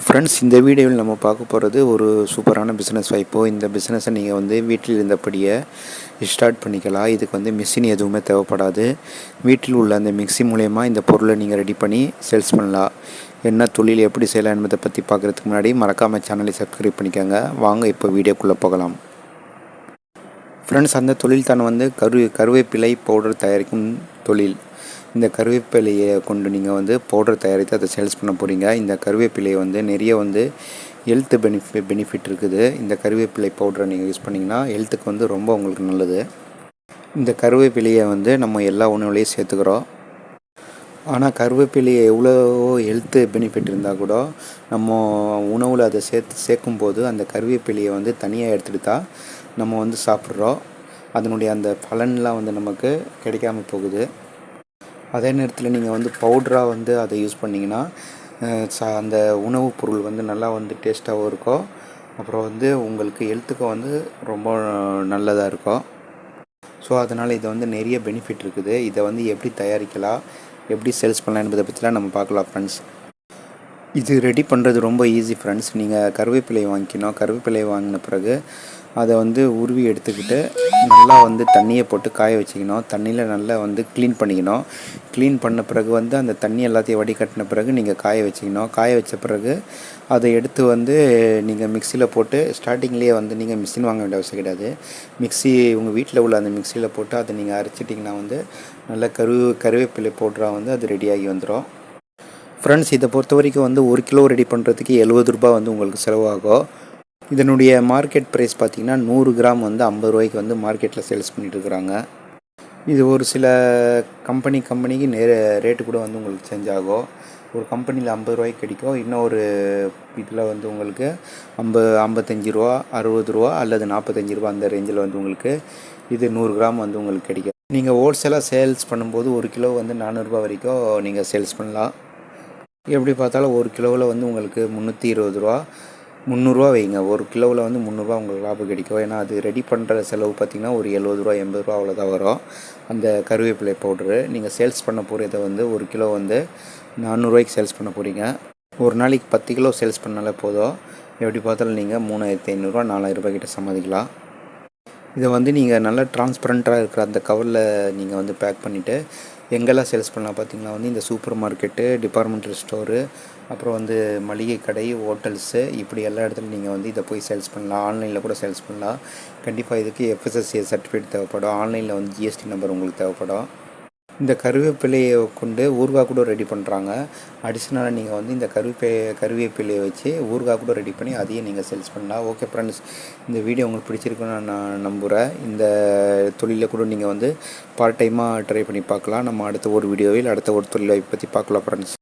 Friends இந்த வீடியோவில் நம்ம பார்க்க போகிறது ஒரு சூப்பரான பிஸ்னஸ் வாய்ப்போ. இந்த பிஸ்னஸை நீங்கள் வந்து வீட்டில் இருந்தபடியே ஸ்டார்ட் பண்ணிக்கலாம். இதுக்கு வந்து மிஷின் எதுவுமே தேவைப்படாது. வீட்டில் உள்ள அந்த மிக்ஸி மூலயமா இந்த பொருளை நீங்கள் ரெடி பண்ணி சேல்ஸ் பண்ணலாம். என்ன தொழில் எப்படி செய்யலாம் என்பதை பற்றி பார்க்குறதுக்கு முன்னாடி மறக்காமல் சேனலை சப்ஸ்கிரைப் பண்ணிக்கோங்க. வாங்க இப்போ வீடியோக்குள்ளே போகலாம். ஃப்ரெண்ட்ஸ் அந்த தொழில் தான் வந்து கரு கருவேப்பிலை பவுடர் தயாரிக்கும் தொழில். இந்த கருவேப்பிலையை கொண்டு நீங்கள் வந்து பவுடர் தயாரித்து அதை சேல்ஸ் பண்ண போகிறீங்க இந்த கருவேப்பிலையை வந்து நிறைய வந்து ஹெல்த் பெனிஃபி பெனிஃபிட் இருக்குது. இந்த கருவேப்பிலை பவுடரை நீங்கள் யூஸ் பண்ணிங்கன்னா ஹெல்த்துக்கு வந்து ரொம்ப உங்களுக்கு நல்லது. இந்த கருவேப்பிலையை வந்து நம்ம எல்லா உணவுலேயும் சேர்த்துக்கிறோம். ஆனால் கருவேப்பிலையை எவ்வளோ ஹெல்த்து பெனிஃபிட் இருந்தால் கூட நம்ம உணவில் அதை சேர்த்து சேர்க்கும்போது அந்த கருவேப்பிலையை வந்து தனியாக எடுத்துகிட்டு தான் நம்ம வந்து சாப்பிட்றோம். அதனுடைய அந்த பலன்லாம் வந்து நமக்கு கிடைக்காம போகுது. அதே நேரத்தில் நீங்கள் வந்து பவுட்ராக வந்து அதை யூஸ் பண்ணிங்கன்னா சா அந்த உணவுப் பொருள் வந்து நல்லா வந்து டேஸ்ட்டாகவும் இருக்கும். அப்புறம் வந்து உங்களுக்கு ஹெல்த்துக்கும் வந்து ரொம்ப நல்லதாக இருக்கும். ஸோ அதனால் இதை வந்து நிறைய பெனிஃபிட் இருக்குது. இதை வந்து எப்படி தயாரிக்கலாம் எப்படி சேல்ஸ் பண்ணலாம் என்பதை பற்றிலாம் நம்ம பார்க்கலாம் ஃப்ரெண்ட்ஸ் இது ரெடி பண்ணுறது ரொம்ப ஈஸி ஃப்ரெண்ட்ஸ் நீங்கள் கருவேப்பிலை வாங்கிக்கணும். கருவேப்பிலை வாங்கின பிறகு அதை வந்து உருவி எடுத்துக்கிட்டு நல்லா வந்து தண்ணியை போட்டு காய வச்சுக்கணும். தண்ணியில் நல்லா வந்து க்ளீன் பண்ணிக்கணும். க்ளீன் பண்ண பிறகு வந்து அந்த தண்ணி எல்லாத்தையும் வடிகட்டின பிறகு நீங்கள் காய வச்சுக்கணும். காய வச்ச பிறகு அதை எடுத்து வந்து நீங்கள் மிக்சியில் போட்டு ஸ்டார்டிங்லேயே வந்து நீங்கள் மிஷின் வாங்க வேண்டிய அவசியம் கிடையாது. மிக்சி உங்கள் வீட்டில் உள்ள அந்த மிக்சியில் போட்டு அதை நீங்கள் அரைச்சிட்டிங்கன்னா வந்து நல்லா கரு கருவேப்பிலை போட்டுறா வந்து அது ரெடியாகி வந்துடும் ஃப்ரெண்ட்ஸ் இதை பொறுத்த வரைக்கும் வந்து ஒரு கிலோ ரெடி பண்ணுறதுக்கு எழுபது ரூபாய் வந்து உங்களுக்கு செலவாகும். இதனுடைய மார்க்கெட் ப்ரைஸ் பார்த்திங்கன்னா நூறு கிராம் வந்து ஐம்பது ரூபாய்க்கு வந்து மார்க்கெட்டில் சேல்ஸ் பண்ணிட்டுருக்குறாங்க இது ஒரு சில கம்பெனி கம்பெனிக்கு நே ரேட்டு கூட வந்து உங்களுக்கு சேஞ்ச் ஆகும். ஒரு கம்பெனியில் ஐம்பது ரூபாய்க்கு கிடைக்கும். இன்னொரு இதில் வந்து உங்களுக்கு ஐம்பது ஐம்பத்தஞ்சு ரூபா அறுபது ரூபா அல்லது நாற்பத்தஞ்சு ரூபா அந்த ரேஞ்சில் வந்து உங்களுக்கு இது நூறு கிராம் வந்து உங்களுக்கு கிடைக்கும். நீங்கள் ஹோல்சேலாக சேல்ஸ் பண்ணும்போது ஒரு கிலோ வந்து நானூறுரூபா வரைக்கும் நீங்கள் சேல்ஸ் பண்ணலாம். எப்படி பார்த்தாலும் ஒரு கிலோவில் வந்து உங்களுக்கு முந்நூற்றி இருபது ரூபா முந்நூறுரூவா வைங்க. ஒரு கிலோவில் வந்து முந்நூறுரூவா உங்களுக்கு லாபம் கிடைக்கும். ஏன்னா அது ரெடி பண்ணுற செலவு பார்த்திங்கன்னா ஒரு எழுபது ரூபா எண்பது ரூபா அவ்வளோதான் வரும். அந்த கருவேப்பிலை பவுட்ரு நீங்கள் சேல்ஸ் பண்ண போகிறத வந்து ஒரு கிலோ வந்து நானூறுரூவாய்க்கு சேல்ஸ் பண்ண போகிறீங்க ஒரு நாளைக்கு பத்து கிலோ சேல்ஸ் பண்ணாலே போதும். எப்படி பார்த்தாலும் நீங்கள் மூணாயிரத்தி ஐநூறுரூவா நாலாயிரரூபா கிட்ட சம்மதிக்கலாம் இதை வந்து நீங்கள் நல்லா டிரான்ஸ்பரண்ட்டாக இருக்கிற அந்த கவரில் நீங்கள் வந்து பேக் பண்ணிவிட்டு எங்கெல்லாம் சேல்ஸ் பண்ணலாம் பார்த்தீங்கன்னா வந்து இந்த சூப்பர் மார்க்கெட்டு டிபார்ட்மெண்டல் ஸ்டோரு அப்புறம் வந்து மளிகை கடை ஹோட்டல்ஸு இப்படி எல்லா இடத்துலையும் நீங்கள் வந்து இதை போய் சேல்ஸ் பண்ணலாம். ஆன்லைனில் கூட சேல்ஸ் பண்ணலாம். கண்டிப்பாக இதுக்கு எஃப்எஸ்எஸ்சி சர்டிஃபிகேட் தேவைப்படும். ஆன்லைனில் வந்து ஜிஎஸ்டி நம்பர் உங்களுக்கு தேவைப்படும். இந்த கருவேப்பிலையை கொண்டு ஊறுகாய் கூட ரெடி பண்ணுறாங்க அடிஷ்னலாக நீங்கள் வந்து இந்த கருவேப்பிலை கருவேப்பிலையை வச்சு ஊறுகாய் கூட ரெடி பண்ணி அதையும் நீங்கள் சேல்ஸ் பண்ணலாம். ஓகே ஃப்ரெண்ட்ஸ் இந்த வீடியோ உங்களுக்கு பிடிச்சிருக்குன்னு நான் நம்புகிறேன் இந்த தொழிலில் கூட நீங்கள் வந்து பார்ட் டைமாக ட்ரை பண்ணி பார்க்கலாம். நம்ம அடுத்த ஒரு வீடியோவில் அடுத்த ஒரு தொழிலை பற்றி பார்க்கலாம் ஃப்ரெண்ட்ஸ்